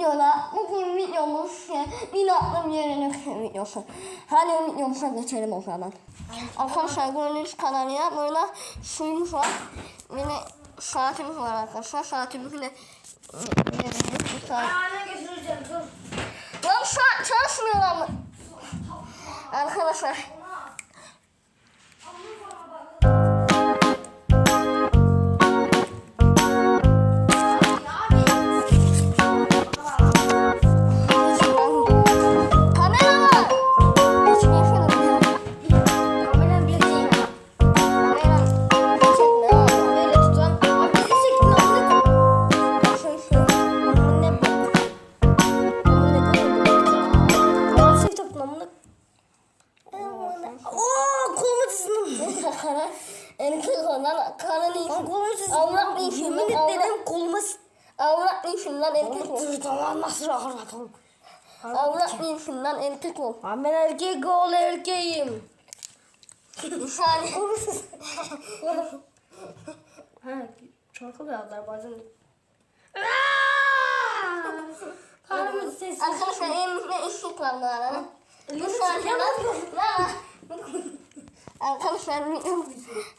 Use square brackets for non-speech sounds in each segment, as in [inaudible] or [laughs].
videoda bugün videomuz şey, binatlı yerine videosu. Hadi videomuza geçelim o zaman. Arkadaşlar gördüğünüz kadarıyla burada suyumuz var. Yine saatimiz var arkadaşlar. Saatimizi de bir saat. Ayağına götüreceğim dur. Lan saat çalışmıyor lan. Arkadaşlar. Kılından karın iyi. Lan kolumu çizdim. Allah ne işin lan? ederim kolumu çizdim. Allah ne işin lan erkek ol. Tamam nasıl rahatladım. Allah ne işin lan erkek ol. Ben erkek oğlu erkeğim. Bir saniye. [laughs] [laughs] Ha, şarkı yazlar bazen. [laughs] Karnımın sesi. Arkadaşlar elimizde eşlik var bu arada. Bir saniye lan. Arkadaşlar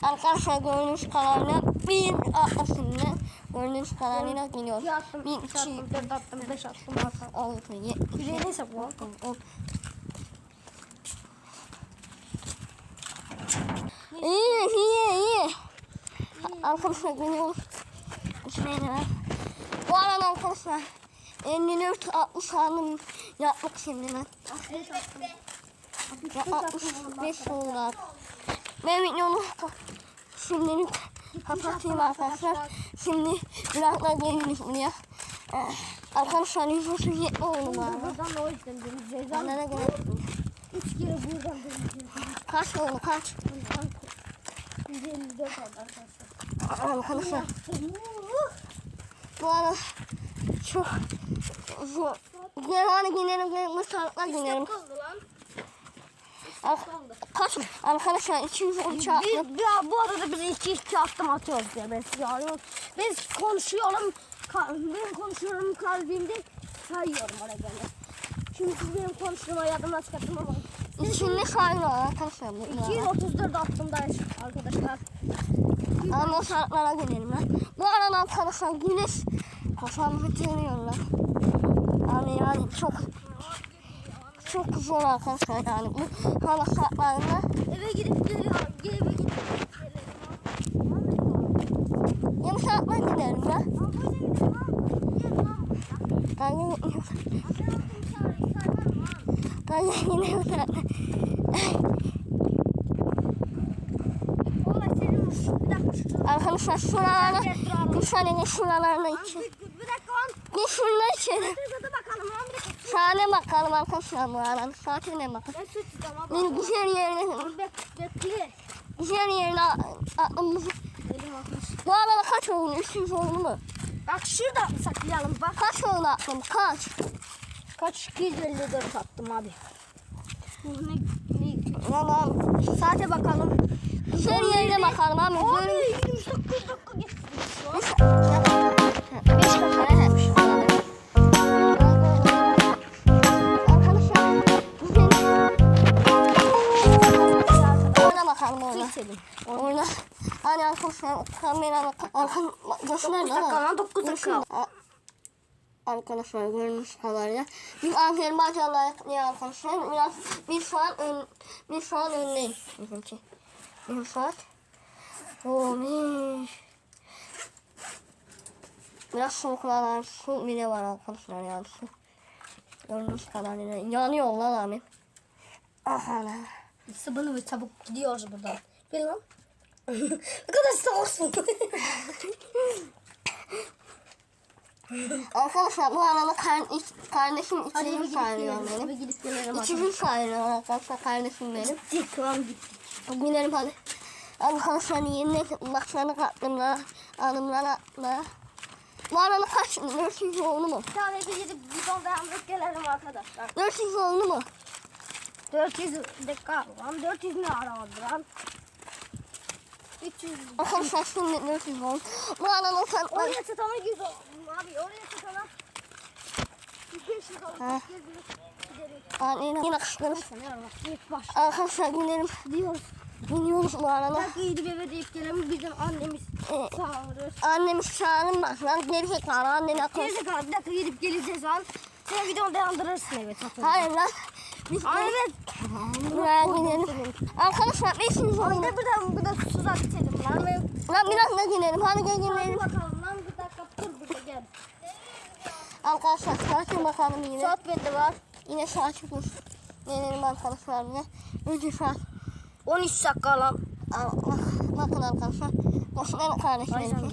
arkadaşlar gördüğünüz kadarıyla bir atlasında gördüğünüz kadarıyla attım, Bir, iki dört attım, beş attım, altı. yedi, Yüreğini hesapla. on. İyi, iyi, iyi. Arkadaşlar gidiyoruz. Şuraya Bu arada arkadaşlar 54 60 sandım yapmak şimdi ben. Ya 65 oldu artık. Ben videomu şimdilik kapatayım arkadaşlar. Şimdi daha geliriz buraya. Ee, arkadaşlar 137 oldu bana. Buradan da o yüzden ceza. Bana ne kadar? Üç kere buradan deniz Kaç oldu kaç? ceza. 154 oldu arkadaşlar. Arkadaşlar bu arada çok zor. Genelde giderim ve mısırlıkla giderim. Kaldı Ar- Kaç? Arkadaşlar 213 attım. Biz, ya, bu arada biz iki iki attım atıyoruz diye ben size arıyorum. Biz konuşuyorum. Ben konuşuyorum kalbimde sayıyorum oraya göre. Şimdi siz benim konuştuğuma yadımdan çıkarttım ama. İçinde sayın var arkadaşlar. bu arada. 234 attım da arkadaşlar. Ama mısırlıklara gidelim ben. Bu arada arkadaşlar güneş kafamı bitiriyorlar. Yani yani çok çok zor arkadaşlar yani bu hava şartlarında Eve gidip geliyorum. Eve gidip yumuşakla gidelim ya. Ben de ben yine. Arkadaşlar şuralarda bir saniye şuralarına için. Bir dakika lan. Bir şunlar içelim. Hadi bakalım lan Saate bakalım arkadaşlar bu arada. Saatine bakalım. Ben süt tutacağım abi. Bir güzel yerine, Bek, bekle. güzel yerine aklımızı. Bu arada kaç oldu? 300 oldu mu? Bak şurada saklayalım bak. Kaç oldu aklım? Kaç? Kaç 254 attım abi. Ne, ne, Tamam. Saate bakalım. Güzel yerine bakalım abi. Abi Böyle 100 dakika 100 dakika geçti. Orada bakalım orada. Hani arkadaşlar kamera arkan göster 9 dakika lan 9 dakika. Arkadaşlar görmüş kadarıyla. Biz Azerbaycan'la yakınıyor arkadaşlar. Biraz bir saat ön, bir saat öndeyiz. Bizimki. Bir saat. Bir. Biraz soğuklar, su bile var arkadaşlar yani su. Görmüş kadarıyla. Yanıyor lan abi. Aha lan. Sıbını ve çabuk gidiyoruz buradan. Bir lan. [laughs] ne kadar soğuksun. [laughs] Arkadaşlar bu arada kar, kardeşim sayıyor gelelim. benim. İçini sayıyor arkadaşlar kardeşim benim. Gittik lan gittik. Gidelim hadi. Arkadaşlar yerine bakışlarını kattımla, alımlara atla. Bu arada kaç? 400 oldu mu? Bir tane gidip bidon dayandık gelelim arkadaşlar. 400 oldu mu? 400 dakika lan 400 ne aramadı lan? 300 Arkadaşlar şimdi 400 oldu. Bu arada sen... Oraya çatama gir. Abi oraya çatama. Ha. Gidelim. Anne yine kışkırmış. Neyse ne var bak. İlk baş. Arkadaşlar gidelim. Diyoruz. Biniyoruz bu arada. Tak gidip eve deyip gelelim bizim annemiz Ee, çağırır. Annemiz çağırın bak lan. Gerizekalı annene koş. Teyze kaldı bir dakika gidip geleceğiz lan. Sen videonu dayandırırsın evet. Hayır lan. Biz Ahmet. buraya gidelim. Arkadaşlar beşiniz oldu. Anne bir de bir de susuzak içelim lan. Lan biraz da gidelim. Hadi gel gidelim. bakalım lan bir dakika dur burada gel. Arkadaşlar sakin bakalım yine. Saat bende var. Yine saat çıkmış. Gelelim arkadaşlar yine. Önce saat. 13 dakika lan. Bakın arkadaşlar. Boşuna kardeşlerim.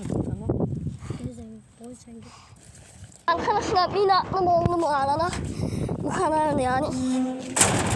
Arkadaşlar bir aklım oldu bu arada. 快快让你让你。